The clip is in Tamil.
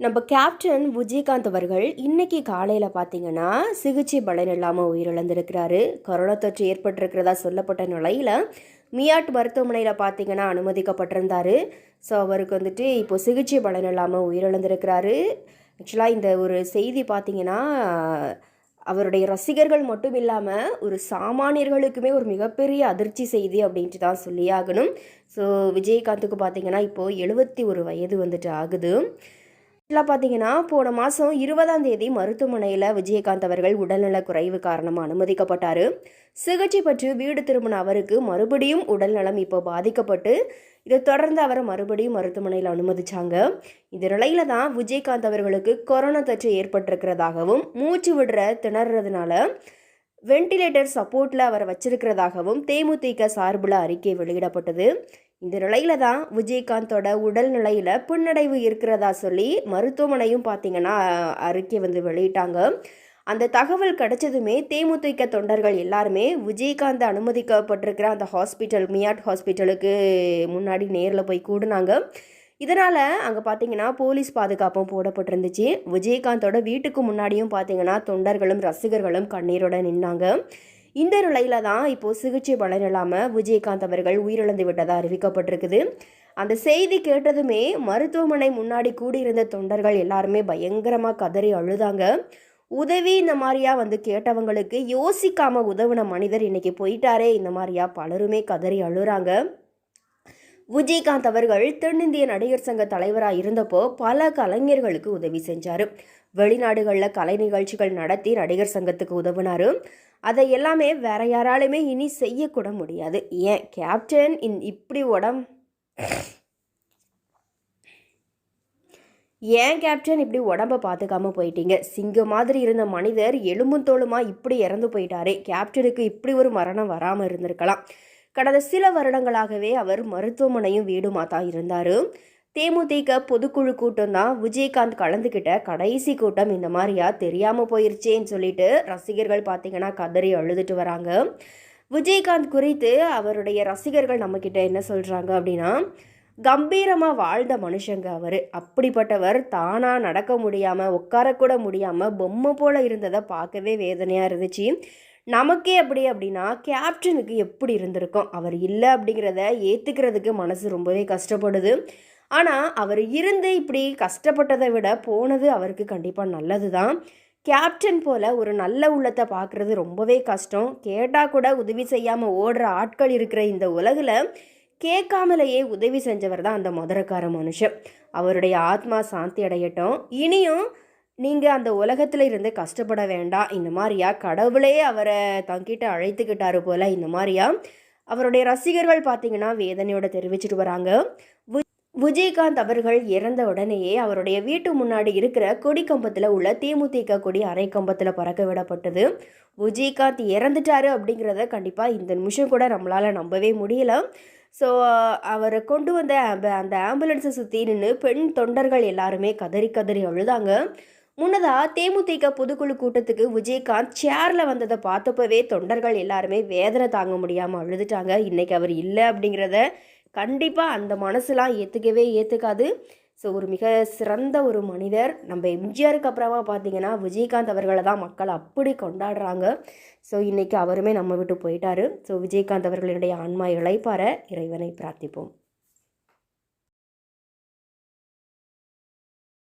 நம்ம கேப்டன் விஜயகாந்த் அவர்கள் இன்னைக்கு காலையில் பார்த்தீங்கன்னா சிகிச்சை பலன் இல்லாமல் உயிரிழந்திருக்கிறாரு. கொரோனா தொற்று ஏற்பட்டிருக்கிறதா சொல்லப்பட்ட நிலையில் மியாட் மருத்துவமனையில் பார்த்தீங்கன்னா அனுமதிக்கப்பட்டிருந்தாரு. ஸோ அவருக்கு வந்துட்டு இப்போ சிகிச்சை பலன் இல்லாமல் உயிரிழந்திருக்கிறாரு. ஆக்சுவலாக இந்த ஒரு செய்தி பார்த்தீங்கன்னா அவருடைய ரசிகர்கள் மட்டும் இல்லாமல் ஒரு சாமானியர்களுக்குமே ஒரு மிகப்பெரிய அதிர்ச்சி செய்தி அப்படின்ட்டு தான் சொல்லியாகணும் ஸோ விஜயகாந்துக்கு பார்த்தீங்கன்னா இப்போது எழுபத்தி ஒரு வயது வந்துட்டு ஆகுது. இதில் பார்த்தீங்கன்னா போன மாதம் இருபதாம் தேதி மருத்துவமனையில் விஜயகாந்த் அவர்கள் உடல்நல குறைவு காரணமாக அனுமதிக்கப்பட்டார். சிகிச்சை பற்றி வீடு திரும்பின அவருக்கு மறுபடியும் உடல்நலம் இப்போ பாதிக்கப்பட்டு இதை தொடர்ந்து அவரை மறுபடியும் மருத்துவமனையில் அனுமதிச்சாங்க. இந்த நிலையில தான் விஜயகாந்த் அவர்களுக்கு கொரோனா தொற்று ஏற்பட்டிருக்கிறதாகவும் மூச்சு விடுற திணறதுனால வென்டிலேட்டர் சப்போர்ட்டில் அவரை வச்சிருக்கிறதாகவும் தேமுதிக சார்பில் அறிக்கை வெளியிடப்பட்டது. இந்த நிலையில தான் விஜயகாந்தோட உடல் நிலையில் பின்னடைவு இருக்கிறதா சொல்லி மருத்துவமனையும் பார்த்தீங்கன்னா அறிக்கை வந்து வெளியிட்டாங்க. அந்த தகவல் கிடைச்சதுமே தேமுதிக தொண்டர்கள் எல்லாருமே விஜயகாந்த் அனுமதிக்கப்பட்டிருக்கிற அந்த ஹாஸ்பிட்டல் மியாட் ஹாஸ்பிட்டலுக்கு முன்னாடி நேரில் போய் கூடுனாங்க. இதனால் அங்கே பார்த்தீங்கன்னா போலீஸ் பாதுகாப்பும் போடப்பட்டிருந்துச்சு. விஜயகாந்தோட வீட்டுக்கு முன்னாடியும் பார்த்தீங்கன்னா தொண்டர்களும் ரசிகர்களும் கண்ணீரோட நின்னாங்க. இந்த நிலையில தான் இப்போது சிகிச்சை பலன் இல்லாமல் விஜயகாந்த் அவர்கள் உயிரிழந்து விட்டதாக அறிவிக்கப்பட்டிருக்குது. அந்த செய்தி கேட்டதுமே மருத்துவமனை முன்னாடி கூடியிருந்த தொண்டர்கள் எல்லாருமே பயங்கரமாக கதறி அழுதாங்க. உதவி இந்த மாதிரியா வந்து கேட்டவங்களுக்கு யோசிக்காம உதவின மனிதர் இன்னைக்கு போயிட்டாரே இந்த மாதிரியா பலருமே கதறி அழுறாங்க. விஜயகாந்த் அவர்கள் தென்னிந்திய நடிகர் சங்க தலைவராக இருந்தப்போ பல கலைஞர்களுக்கு உதவி செஞ்சார். வெளிநாடுகளில் கலை நிகழ்ச்சிகள் நடத்தி நடிகர் சங்கத்துக்கு உதவினார். அதை எல்லாமே வேற யாராலுமே இனி செய்யக்கூட முடியாது. ஏன்? கேப்டன் இன் இப்படி உடம். ஏன் கேப்டன் இப்படி உடம்ப பார்த்துக்காம போயிட்டீங்க? சிங்கம் மாதிரி இருந்த மனிதர் எலும்பும் தோளுமா இப்படி இறந்து போயிட்டாரே. கேப்டனுக்கு இப்படி ஒரு மரணம் வராமல் இருந்திருக்கலாம். கடந்த சில வருடங்களாகவே அவர் மருத்துவமனையும் வீடுமா தான் இருந்தார். தேமுதிக பொதுக்குழு கூட்டம் தான் விஜயகாந்த் கலந்துக்கிட்ட கடைசி கூட்டம். இந்த மாதிரியா? தெரியாமல் போயிருச்சேன்னு சொல்லிட்டு ரசிகர்கள் பார்த்தீங்கன்னா கதறி அழுதுட்டு வராங்க. விஜயகாந்த் குறித்து அவருடைய ரசிகர்கள் நம்மக்கிட்ட என்ன சொல்கிறாங்க அப்படின்னா கம்பீரமாக வாழ்ந்த மனுஷங்க அவர். அப்படிப்பட்டவர் தானாக நடக்க முடியாமல் உட்காரக்கூட முடியாமல் பொம்மை போல் இருந்ததை பார்க்கவே வேதனையாக இருந்துச்சு. நமக்கே அப்படி அப்படின்னா கேப்டனுக்கு எப்படி இருந்திருக்கும்? அவர் இல்லை அப்படிங்கிறத ஏற்றுக்கிறதுக்கு மனசு ரொம்பவே கஷ்டப்படுது. ஆனால் அவர் இருந்து இப்படி கஷ்டப்பட்டதை விட போனது அவருக்கு கண்டிப்பாக நல்லது தான் கேப்டன் போல் ஒரு நல்ல உள்ளத்தை பார்க்குறது ரொம்பவே கஷ்டம். கேட்டால் கூட உதவி செய்யாமல் ஓடுற ஆட்கள் இருக்கிற இந்த உலகில் கேட்காமலேயே உதவி செஞ்சவர் தான் அந்த மதுரக்கார மனுஷன். அவருடைய ஆத்மா சாந்தி அடையட்டும். இனியும் நீங்கள் அந்த உலகத்தில் இருந்து கஷ்டப்பட வேண்டாம். இந்த மாதிரியா? கடவுளே அவரை தங்கிட்ட அழைத்துக்கிட்டாரு போல் இந்த மாதிரியா? அவருடைய ரசிகர்கள் பார்த்தீங்கன்னா வேதனையோட தெரிவிச்சிட்டு வராங்க. விஜயகாந்த் அவர்கள் இறந்த உடனேயே அவருடைய வீட்டு முன்னாடி இருக்கிற கொடி கம்பத்தில் உள்ள தேமுதிக கொடி அரை கம்பத்தில் பறக்க விடப்பட்டது. விஜயகாந்த் இறந்துட்டாரு அப்படிங்கிறத கண்டிப்பாக இந்த நிமிஷம் கூட நம்மளால் நம்பவே முடியல. ஸோ அவரை கொண்டு வந்த அந்த ஆம்புலன்ஸை சுற்றி நின்று பெண் தொண்டர்கள் எல்லாருமே கதறி கதறி அழுதாங்க. முன்னதாக தேமுதிக பொதுக்குழு கூட்டத்துக்கு விஜயகாந்த் சேரில் வந்ததை பார்த்தப்பவே தொண்டர்கள் எல்லாருமே வேதனை தாங்க முடியாமல் அழுதுட்டாங்க. இன்றைக்கி அவர் இல்லை அப்படிங்கிறத கண்டிப்பாக அந்த மனசுலாம் ஏற்றுக்கவே ஏற்றுக்காது ஸோ ஒரு மிக சிறந்த ஒரு மனிதர். நம்ம எம்ஜிஆருக்கு அப்புறமா பார்த்தீங்கன்னா விஜயகாந்த் அவர்களை தான் மக்கள் அப்படி கொண்டாடுறாங்க. ஸோ இன்றைக்கி அவருமே நம்ம விட்டு போயிட்டாரு. ஸோ விஜயகாந்த் அவர்களுடைய ஆன்மா இழைப்பார இறைவனை பிரார்த்திப்போம்.